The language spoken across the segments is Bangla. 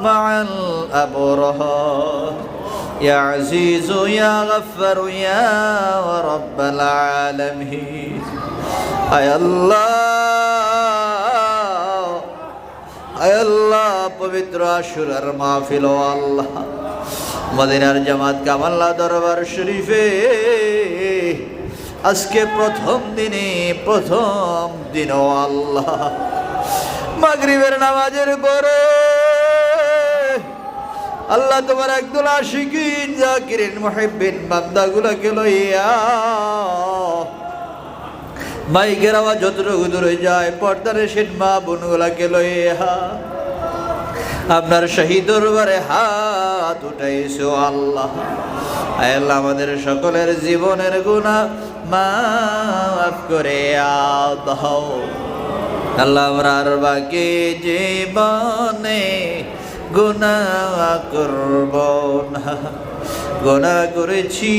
مع الأبرار يا عزيز يا غفر يا رب العالمين أي الله أي الله পবিত্র আশুরার মাহফিল ও আল্লাহ মদিনার জামাত কামাল্লা দরবার শরীফে আজকে প্রথম দিনে প্রথম দিন ও আল্লাহ মাগরিবের নামাজের পরে আল্লাহ তোমার একদল আশিকিন, জাকিরিন, মুহিব্বিন, বান্দাগুলোকে লইয়া মাইকের আওয়াজ যতটুকু দূরে যায়, পর্দার সেন মা বোনগুলাকে লইয়া আপনার শহীদ দরবারে হাত উঠাইছো আল্লাহ। আল্লাহ, আমাদের সকলের জীবনের গুণা মাফ করে আল্লাহ আমরার বাকি জীবনে গুণা করব না। গুণা করেছি,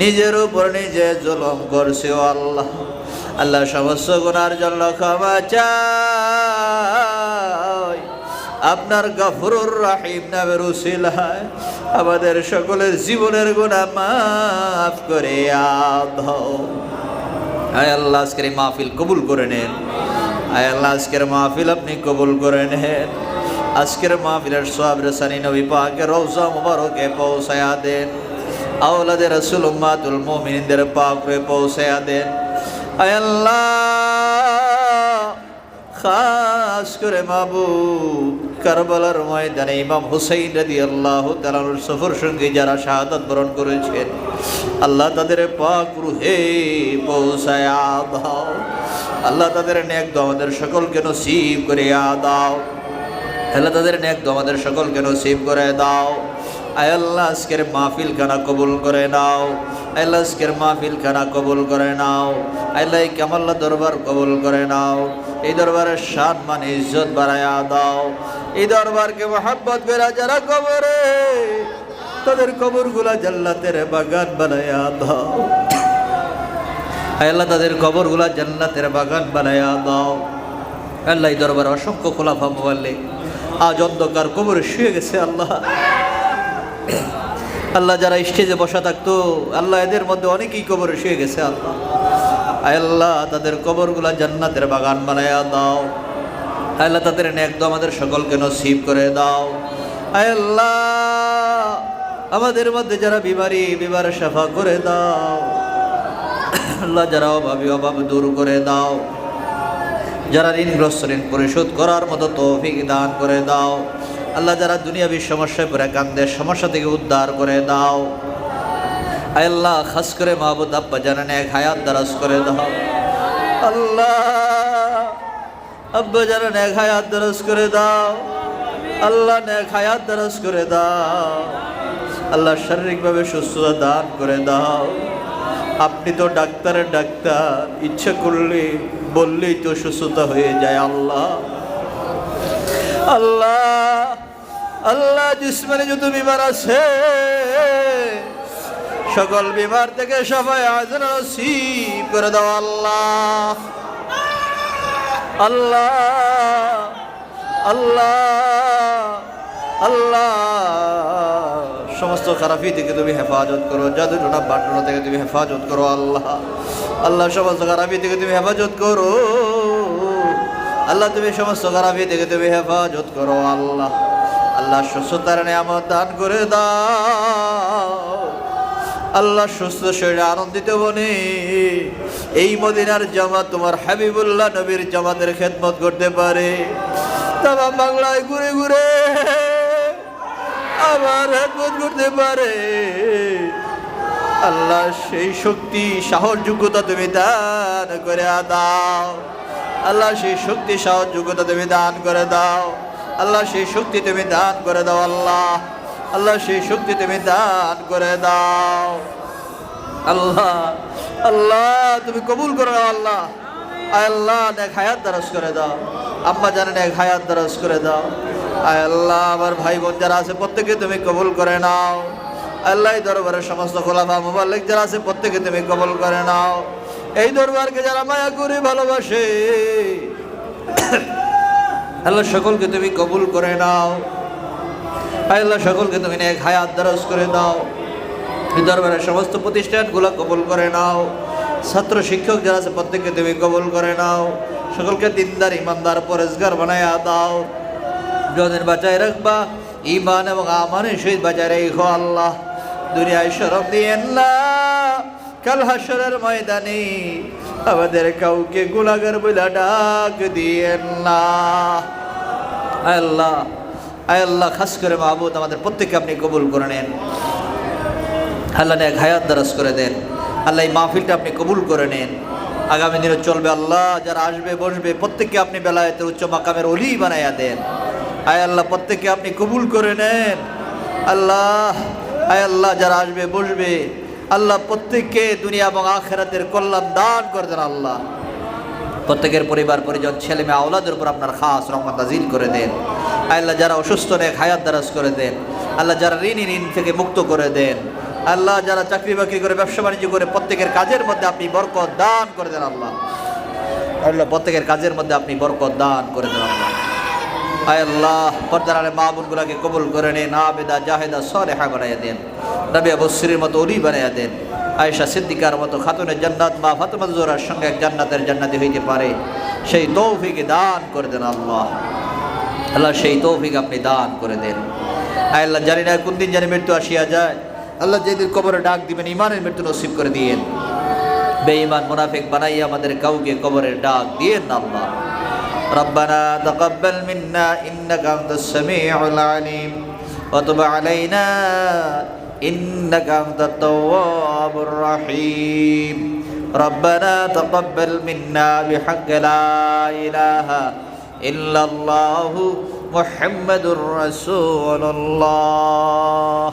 নিজের উপর নিজে জুলম করছে আল্লাহ। আল্লাহ সমস্ত গুণার জন্য ক্ষমা চাই আপনার গফরুর রাহিম নামের উসিলায় আমাদের সকলের জীবনের গুণা মাফ করে আয় আল্লাহ, আজকের মাহফিল কবুল করে নেন। আয় আল্লাহ, আজকের মাহফিল আপনি কবুল করে নেন। আজকের মাহফিলের সব রেসানি নবী পাকে রৌজা মুবারকে পৌঁছায়া দেন। আওলাদে রসুল উম্মাতুল মুমিনদের পাকরে পৌঁছায়া দেন। আল্লাহ! খাস করে মাবু কারবালার ময়দানে ইমাম হুসাইন রাদি আল্লাহ তালানুর সফর সঙ্গে যারা শাহাদাত বরণ করেছেন, আল্লাহ তাদের পাক রুহে পৌঁছায় দাও। আল্লাহ তাদের নেক আমাদের সকলকে নসিব করে দাও। আল্লাহ তাদের নেক আমাদের সকলকে নসিব করে দাও। আয় আল্লাহ, আজকের মাহফিল খানা কবুল করে নাও। আল্লাহ, আজকের মাহফিল খানা কবুল করে নাও। আল্লাহ কামাল্লা দরবার কবুল করে নাও। এই দরবারের শান, মান, ইজ্জত বাড়ায়া দাও। এই দরবারকে মহাব্বত করে যারা কবরে, তাদের কবরগুলা জাল্লাতের বাগান বানায়া দাও। আল্লাহ, তাদের কবরগুলা জান্নাতের বাগান বানায়া দাও। আল্লাহ দরবার অসংখ্য খোলাফা মোবাল্লে আজ অন্ধকার, কবরে শুয়ে গেছে আল্লাহ। আল্লাহ যারা স্টেজে বসা থাকতো, আল্লাহ এদের মধ্যে অনেকেই কবরে শুয়ে গেছে আল্লাহ। আল্লাহ, তাদের কবরগুলা জান্নাতের বাগান বানায়া দাও। আল্লাহ, তাদের একদম আমাদের সকলকে নসিব করে দাও। আল্লাহ, আমাদের মধ্যে যারা বিমারি বিমার সাফা করে দাও। আল্লাহ যারা অভাবী, অভাব দূর করে দাও। যারা ঋণগ্রস্ত ঋণ পরিশোধ করার মতো তৌফিক দান করে দাও। আল্লাহ যারা দুনিয়াবী সমস্যায় পড়ে, কান্দে, সমস্যা থেকে উদ্ধার করে দাও। আল্লাহ, খাস করে মাহবুদ আব্বা জানানে এক হায়াত দারাজ করে দাও। আল্লাহ আব্বা জানানে এক হায়াত দারাজ করে দাও। আল্লাহ নেক হায়াত দারাজ করে দাও। আল্লাহ শারীরিকভাবে সুস্থতা দান করে দাও। আপনি তো ডাক্তারের ডাক্তার, ইচ্ছে করলে বললেই তো সুস্থতা হয়ে যায়, আল্লাহ। আল্লাহ আল্লাহ, জিসমানে যত বিমার আছে, সকল বিমার থেকে সবাই আজ নসিব করে দাও, আল্লাহ। আল্লাহ আল্লাহ আল্লাহ। সমস্ত খারাপি থেকে তুমি হেফাজত করো জাদু টোনা বাটনা থেকে তুমি হেফাজত করো, আল্লাহ। আল্লাহ সমস্ত খারাপি থেকে তুমি হেফাজত করো। আল্লাহ তুমি সমস্ত খারাপি থেকে তুমি হেফাজত করো, আল্লাহ। আল্লাহ সুস্থতার নিয়ামত দান করে দাও। আল্লাহ সুস্থ শরীরে আনন্দিত বনে। এই মদিনার জামাত তোমার হাবিবুল্লাহ নবীর জামাতের খেদমত করতে পারে। তাম বাংলায় ঘুরে ঘুরে আবার খেদমত করতে পারে। আল্লাহ, সেই শক্তি সাহস যোগ্যতা তুমি দান করে দাও। আল্লাহ, সেই শক্তি সাহস যোগ্যতা তুমি দান করে দাও। আল্লাহ, সেই শক্তি তুমি দান করে দাও, আল্লাহ। আল্লাহ, সেই শক্তি তুমি দান করে দাও। আল্লাহ আল্লাহ, তুমি কবুল করে দাও আল্লাহ। আল্লাহ, নেক হায়াত দারাজ করে দাও। আম্মা জানে নেক হায়াত দারাজ করে দাও। আল্লাহ, আমার ভাই বোন যারা আছে প্রত্যেকে তুমি কবুল করে নাও। আল্লাহ দরবারের সমস্ত খোলাফা মোবাল্লিক যারা আছে প্রত্যেকে তুমি কবুল করে নাও। এই দরবারকে যারা মায়া করে ভালোবাসে, আল্লাহ সকলকে তুমি কবুল করে নাও। আল্লাহ সকলকে তুমি নেক হায়াত দারাজ করে দাও এই দরবারের সমস্ত প্রতিষ্ঠানগুলো কবুল করে নাও। ছাত্র শিক্ষক যারা আছে প্রত্যেককে তুমি কবুল করে নাও। সকলকে দিনদার, ইমানদার পরেজগার বানায়া দাও। যদিন বাঁচায় রাখবা ইমান এবং আমানের সহিত বাঁচায় রেখো আল্লাহ। দুনিয়ায় সরব দিয়েন না। কাল হাসরের ময়দানে আমাদের কাউকে গুলাগার বইলা ডাক দিয়েন না। আল্লাহ আল্লাহ, খাস করে মাহবুদ আমাদের প্রত্যেককে আপনি কবুল করে নেন। আল্লাহ এক হায়াত দারাজ করে দেন। আল্লাহ এই মাহফিলটা আপনি কবুল করে নেন। আগামী দিনে চলবে আল্লাহ, যারা আসবে, বসবে, প্রত্যেককে আপনি বেলায়েতের উচ্চ মাকামের অলি বানাইয়া দেন। আয় আল্লাহ, প্রত্যেককে আপনি কবুল করে নেন। আল্লাহ আয় আল্লাহ, যারা আসবে, বসবে। আল্লাহ প্রত্যেককে দুনিয়া এবং আখেরাতের কল্যাণ দান করে দেন আল্লাহ। প্রত্যেকের পরিবার, পরিজন, ছেলে মেয়ে, আওলাদের উপর আপনার খাস রহমত নাজিল করে দেন। আল্লাহ, যারা অসুস্থ নেক হায়াত দারাজ করে দেন। আল্লাহ, যারা ঋণ ঋণ থেকে মুক্ত করে দেন। আল্লাহ, যারা চাকরি বাকরি করে, ব্যবসা বাণিজ্য করে, প্রত্যেকের কাজের মধ্যে আপনি বরকত দান করে দেন আল্লাহ। আল্লাহ, প্রত্যেকের কাজের মধ্যে আপনি বরকত দান করে দেন আল্লাহ। আয় আল্লাহ, পর্দার মা বোনগুলাকে কবুল করে নেন, আবেদা, জাহেদা সরেহা বানাইয়া দেন। রবি বসরির মতো অলি বানাইয়া দেন। আয়েশা সিদ্দিকার মতো খাতুনের জান্নাত, মা ফাতেমা সঙ্গে এক জান্নাতের জান্নাতি হইতে পারে। সেই তৌফিকে দান করে দেন আল্লাহ। আল্লাহ সেই তৌফিক আপনি দান করে দেন। আয় আল্লাহ, জানি না কোন দিন জানি মৃত্যু আসিয়া যায়। আল্লাহ যেদিন কবরে ডাক দিবেন ইমানের মৃত্যু নসিব করে দিয়েন। বেঈমান, মুনাফিক বানাইয়া আমাদের কাউকে কবরের ডাক দিয়েন আল্লাহ। ربنا تقبل منا إنك أنت السميع العليم وتب علينا إنك أنت التواب الرحيم ربنا تقبل منا بحق لا إله إلا الله محمد رسول الله